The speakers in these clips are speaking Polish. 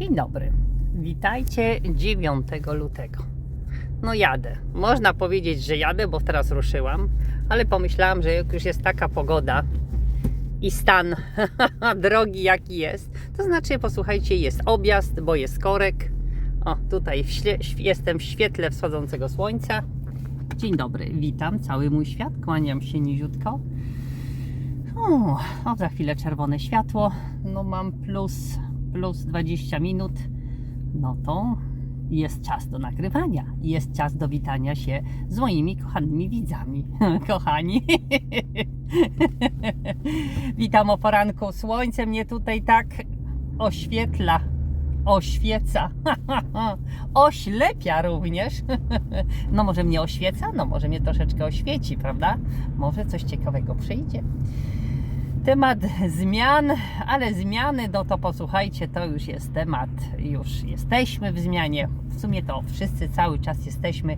Dzień dobry. Witajcie 9 lutego. No jadę. Można powiedzieć, że jadę, bo teraz ruszyłam, ale pomyślałam, że jak już jest taka pogoda i stan drogi jaki jest, to znaczy posłuchajcie, jest objazd, bo jest korek. O, tutaj w jestem w świetle wschodzącego słońca. Dzień dobry, witam cały mój świat, kłaniam się niziutko. O, za chwilę czerwone światło. No mam plus, plus 20 minut. No to jest czas do nagrywania. Jest czas do witania się z moimi kochanymi widzami. Kochani. Witam o poranku. Słońce mnie tutaj tak oświetla. Oświeca. Oślepia również. No może mnie oświeca, no może mnie troszeczkę oświeci, prawda? Może coś ciekawego przyjdzie temat zmian, ale zmiany, no to posłuchajcie, to już jest temat, już jesteśmy w zmianie. W sumie to wszyscy cały czas jesteśmy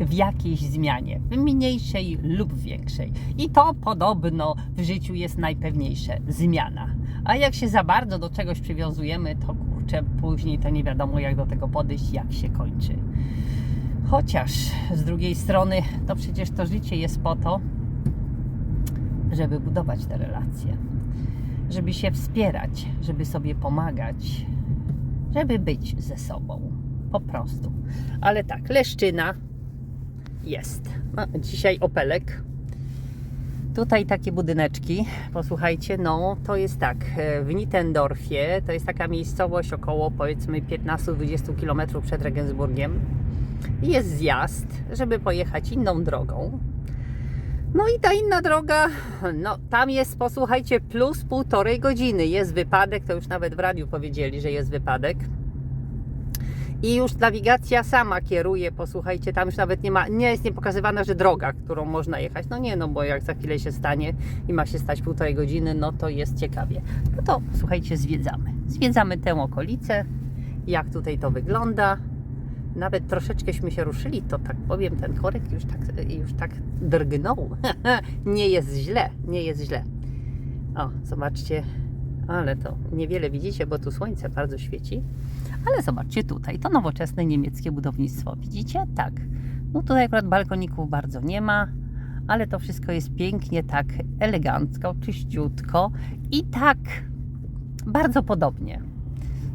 w jakiejś zmianie, w mniejszej lub większej. I to podobno w życiu jest najpewniejsze zmiana. A jak się za bardzo do czegoś przywiązujemy, to kurczę, później to nie wiadomo, jak do tego podejść, jak się kończy. Chociaż z drugiej strony, to przecież to życie jest po to, żeby budować te relacje, żeby się wspierać, żeby sobie pomagać, żeby być ze sobą. Po prostu. Ale tak, leszczyna jest. A, dzisiaj Opelek. Tutaj takie budyneczki, posłuchajcie, no to jest tak, e, w Nittendorfie, to jest taka miejscowość około powiedzmy 15-20 km przed Regensburgiem. Jest zjazd, żeby pojechać inną drogą, no i ta inna droga, no tam jest, posłuchajcie, plus półtorej godziny. Jest wypadek, to już nawet w radiu powiedzieli, że jest wypadek. I już nawigacja sama kieruje, posłuchajcie, tam już nawet nie ma, nie jest nie pokazywana, że droga, którą można jechać. No nie, no bo jak za chwilę się stanie i ma się stać półtorej godziny, no to jest ciekawie. No to słuchajcie, zwiedzamy. Zwiedzamy tę okolicę, jak tutaj to wygląda nawet troszeczkęśmy się ruszyli, to tak powiem, ten korek już tak, już tak drgnął. nie jest źle, nie jest źle. O, zobaczcie, ale to niewiele widzicie, bo tu słońce bardzo świeci. Ale zobaczcie tutaj, to nowoczesne niemieckie budownictwo. Widzicie? Tak. No tutaj akurat balkoników bardzo nie ma, ale to wszystko jest pięknie, tak elegancko, czyściutko i tak bardzo podobnie.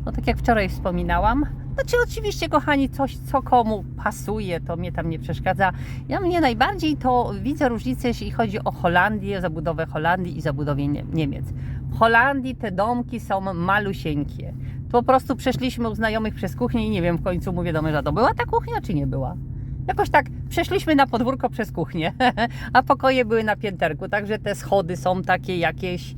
No tak jak wczoraj wspominałam, znaczy oczywiście kochani, coś co komu pasuje, to mnie tam nie przeszkadza. Ja mnie najbardziej to widzę różnicę, jeśli chodzi o Holandię, zabudowę Holandii i zabudowę Nie- Niemiec. W Holandii te domki są malusieńkie. Po prostu przeszliśmy u znajomych przez kuchnię i nie wiem w końcu mówię do męża, to była ta kuchnia czy nie była? Jakoś tak przeszliśmy na podwórko przez kuchnię, a pokoje były na pięterku, także te schody są takie jakieś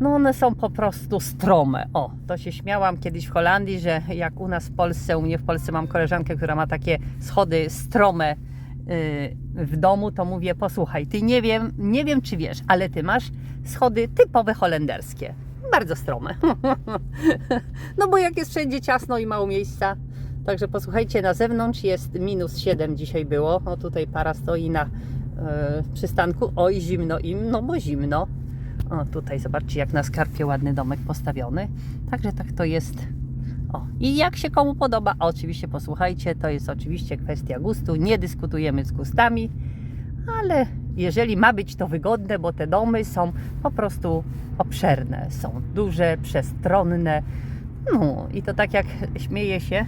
no one są po prostu strome. O, to się śmiałam kiedyś w Holandii, że jak u nas w Polsce, u mnie w Polsce mam koleżankę, która ma takie schody strome yy, w domu, to mówię, posłuchaj, ty nie wiem, nie wiem czy wiesz, ale ty masz schody typowe holenderskie. Bardzo strome. no bo jak jest wszędzie ciasno i mało miejsca. Także posłuchajcie, na zewnątrz jest minus 7 dzisiaj było. O tutaj para stoi na yy, przystanku. Oj, zimno im, no bo zimno. O, tutaj zobaczcie, jak na skarpie ładny domek postawiony. Także tak to jest. O, i jak się komu podoba, oczywiście posłuchajcie, to jest oczywiście kwestia gustu. Nie dyskutujemy z gustami, ale jeżeli ma być to wygodne, bo te domy są po prostu obszerne, są duże, przestronne. No i to tak jak śmieję się.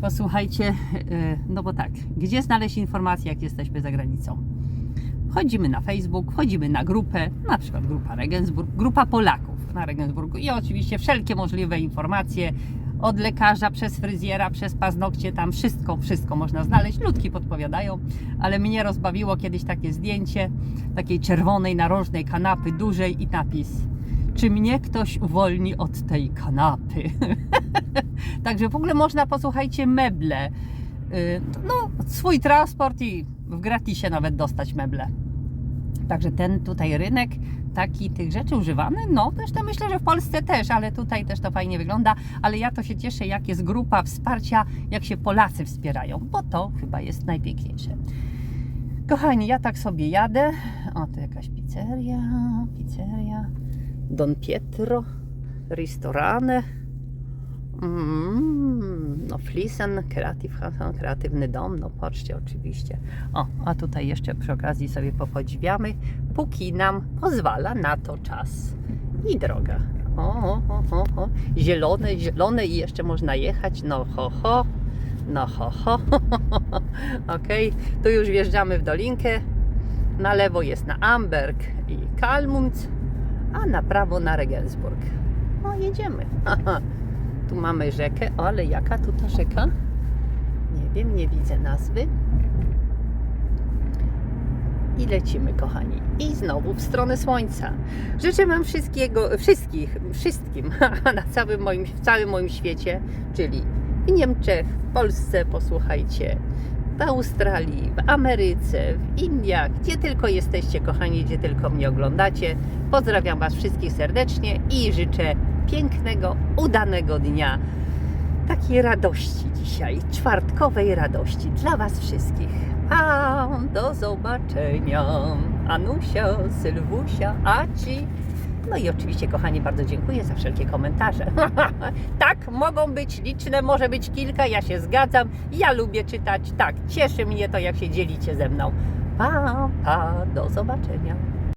Posłuchajcie, yy, no bo tak, gdzie znaleźć informacje, jak jesteśmy za granicą? Wchodzimy na Facebook, wchodzimy na grupę, na przykład grupa Regensburg, grupa Polaków na Regensburgu i oczywiście wszelkie możliwe informacje od lekarza, przez fryzjera, przez paznokcie, tam wszystko, wszystko można znaleźć. Ludki podpowiadają, ale mnie rozbawiło kiedyś takie zdjęcie takiej czerwonej, narożnej kanapy, dużej i napis czy mnie ktoś uwolni od tej kanapy? Także w ogóle można, posłuchajcie, meble, y, no, swój transport i w gratisie nawet dostać meble. Także ten tutaj rynek taki tych rzeczy używany, no zresztą myślę, że w Polsce też, ale tutaj też to fajnie wygląda, ale ja to się cieszę, jak jest grupa wsparcia, jak się Polacy wspierają, bo to chyba jest najpiękniejsze. Kochani, ja tak sobie jadę. O, to jakaś pizzeria, pizzeria. Don Pietro, Ristorane. Mm, Flisen, kreatywny dom, no patrzcie oczywiście. O, a tutaj jeszcze przy okazji sobie popodziwiamy, póki nam pozwala na to czas i droga. O, o, o, o, zielone, zielone i jeszcze można jechać, no ho, ho. No ho, ho. Okej, tu już wjeżdżamy w dolinkę. Na lewo jest na Amberg i Kalmund, a na prawo na Regensburg. No jedziemy. Tu mamy rzekę, ale jaka tu ta rzeka? Nie wiem, nie widzę nazwy. I lecimy, kochani. I znowu w stronę słońca. Życzę Wam wszystkiego, wszystkich, wszystkim na całym moim, w całym moim świecie, czyli w Niemczech, w Polsce, posłuchajcie, w Australii, w Ameryce, w Indiach, gdzie tylko jesteście, kochani, gdzie tylko mnie oglądacie. Pozdrawiam Was wszystkich serdecznie i życzę pięknego, udanego dnia. Takiej radości dzisiaj, czwartkowej radości dla Was wszystkich. A do zobaczenia. Anusia, Sylwusia, Aci. No i oczywiście, kochani, bardzo dziękuję za wszelkie komentarze. tak, mogą być liczne, może być kilka, ja się zgadzam. Ja lubię czytać. Tak, cieszy mnie to, jak się dzielicie ze mną. Pa, pa, do zobaczenia.